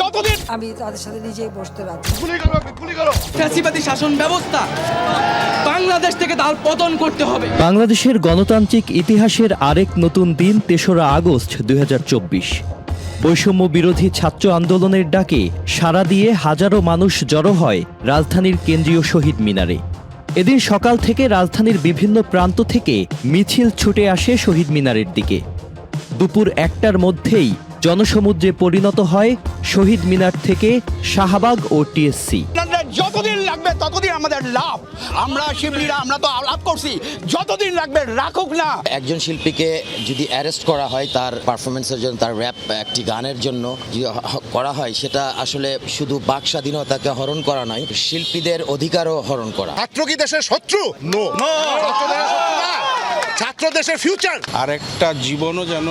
যতদিন আমি তাদের সাথে নিজেই বসতে রাজি। গুলি করো গুলি করো। ফ্যাসিবাদী শাসন ব্যবস্থা বাংলাদেশ থেকে তার পতন করতে হবে। বাংলাদেশের গণতান্ত্রিক ইতিহাসের আরেক নতুন দিন তেসরা আগস্ট দুই হাজার চব্বিশ। বৈষম্য বিরোধী ছাত্র আন্দোলনের ডাকে সাড়া দিয়ে হাজারো মানুষ জড়ো হয় রাজধানীর কেন্দ্রীয় শহীদ মিনারে। এদিন সকাল থেকে রাজধানীর বিভিন্ন প্রান্ত থেকে মিছিল ছুটে আসে শহীদ মিনারের দিকে। দুপুর একটার মধ্যেই জনসমুদ্রে পরিণত হয় শহীদ মিনার থেকে শাহবাগ ও টিএসসি। যতদিন লাগবে ততদিন আমাদের লাভ। আমরা শিবলীরা আমরা তো লাভ করছি। যতদিন লাগবে রাখুক না। একজন শিল্পীকে যদি অ্যারেস্ট করা হয় তার পারফরমেন্সের জন্য তার র্যাপ একটি গানের জন্য করা হয় সেটা আসলে শুধু বাক স্বাধীনতাকে হরণ করা নয় শিল্পীদের অধিকারও হরণ করা। ছাত্র কি দেশের শত্রু? নো। ছাত্র দেশের ফিউচার আর একটা জীবনও যেন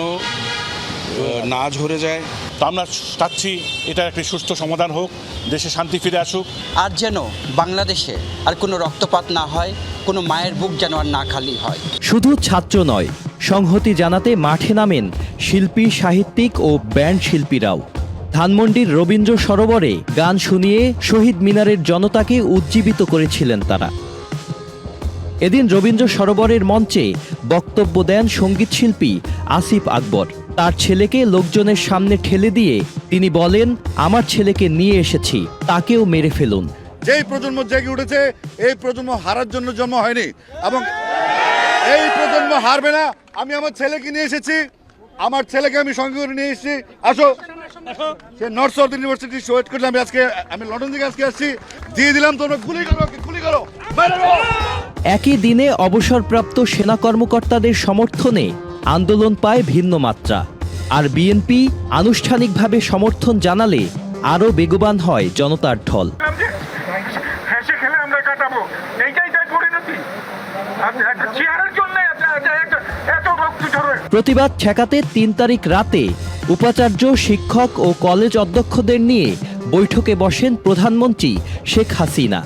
না ঝরে যায়। তো আমরা চাচ্ছি এটার একটি সুস্থ সমাধান হোক দেশে শান্তি ফিরে আসুক। আর যেন বাংলাদেশে আর কোনো রক্তপাত না হয় কোনো মায়ের বুক যেন আর না খালি হয়। শুধু ছাত্র নয় সংহতি জানাতে মাঠে নামেন শিল্পী সাহিত্যিক ও ব্যান্ড শিল্পীরাও। ধানমন্ডির রবীন্দ্র সরোবরে গান শুনিয়ে শহীদ মিনারের জনতাকে উজ্জীবিত করেছিলেন তারা। এদিন রবীন্দ্র সরোবরের মঞ্চে বক্তব্য দেন সঙ্গীতশিল্পী আসিফ আকবর। তার ছেলেকে লোকজনের সামনে ঠেলে দিয়ে তিনি বলেন, আমার ছেলেকে নিয়ে এসেছি, তাকেও মেরে ফেলুন। যেই প্রজন্ম জেগে উঠেছে, এই প্রজন্ম হারার জন্য জন্ম হয়নি। এবং এই প্রজন্ম হারবে না, আমি আমার ছেলেকে নিয়ে এসেছি, আমার ছেলেকে আমি সঙ্গে করে নিয়ে এসেছি। আসো। সে নর্থ সাউথ ইউনিভার্সিটি ওয়েট করলে আমি আজকে আমি লন্ডন থেকে আজকে আসছি। দিয়ে দিলাম তোমরা গুলি করো গুলি করো। একই দিনে অবসরপ্রাপ্ত সেনা কর্মকর্তাদের সমর্থনে আন্দোলন পায় ভিন্ন মাত্রা। আর বিএনপি আনুষ্ঠানিকভাবে সমর্থন জানালে আরও বেগবান হয় জনতার ঢল। প্রতিবাদ ঠেকাতে তিন তারিখ রাতে উপাচার্য শিক্ষক ও কলেজ অধ্যক্ষদের নিয়ে বৈঠকে বসেন প্রধানমন্ত্রী শেখ হাসিনা।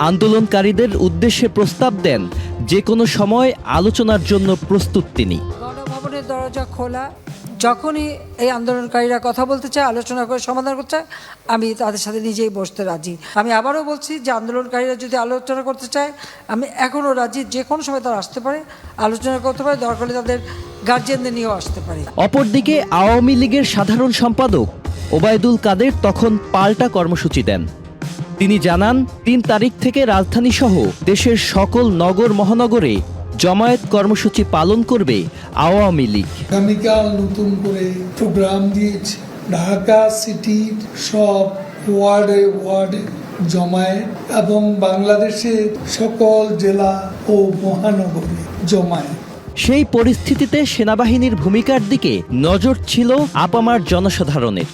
আন্দোলনকারীদের উদ্দেশ্যে প্রস্তাব দেন যে কোনো সময় আলোচনার জন্য প্রস্তুত তিনি। গণভবনের দরজা খোলা। যখনই এই আন্দোলনকারীরা কথা বলতে চায় আলোচনা করে সমাধান করতে চায় আমি তাদের সাথে নিজেই বসতে রাজি। আমি আবারও বলছি যে আন্দোলনকারীরা যদি আলোচনা করতে চায় আমি এখনও রাজি যে কোনো সময় তারা আসতে পারে আলোচনা করতে পারে দরকার হলে তাদের গার্জিয়ানদের নিয়েও আসতে পারে। অপরদিকে আওয়ামী লীগের সাধারণ সম্পাদক ওবায়দুল কাদের তখন পাল্টা কর্মসূচি দেন। তিনি জানান তিন তারিখ থেকে রাজধানী সহ দেশের সকল নগর মহানগরে জমায়েত কর্মসূচি পালন করবে আওয়ামী লীগ। আগামীকাল নতুন করে প্রোগ্রাম দিয়েছে। ঢাকা সিটির সব ওয়ার্ডে ওয়ার্ডে জমায়েত এবং বাংলাদেশের সকল জেলা ও মহানগরে জমায়েত। সেই পরিস্থিতিতে সেনাবাহিনীর ভূমিকার দিকে নজর ছিল আপামার জনসাধারণের।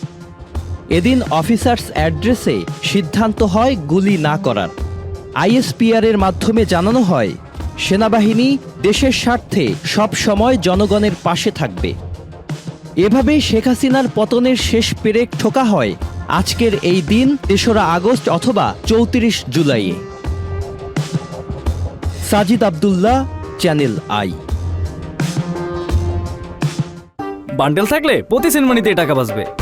এদিন অফিসার্স অ্যাড্রেসে সিদ্ধান্ত হয় গুলি না করার। আইএসপিআর এর মাধ্যমে জানানো হয়, সেনাবাহিনী দেশের স্বার্থে সব সময় জনগণের পাশে থাকবে। এভাবেই শেখ হাসিনার পতনের শেষ পেরেক ঠোকা হয় আজকের এই দিন তেসরা আগস্ট অথবা চৌত্রিশ জুলাইয়ে। Sajid Abdullah, Channel i. Bundle থাকলে প্রতি সেনমানিতে টাকা বাঁচবে।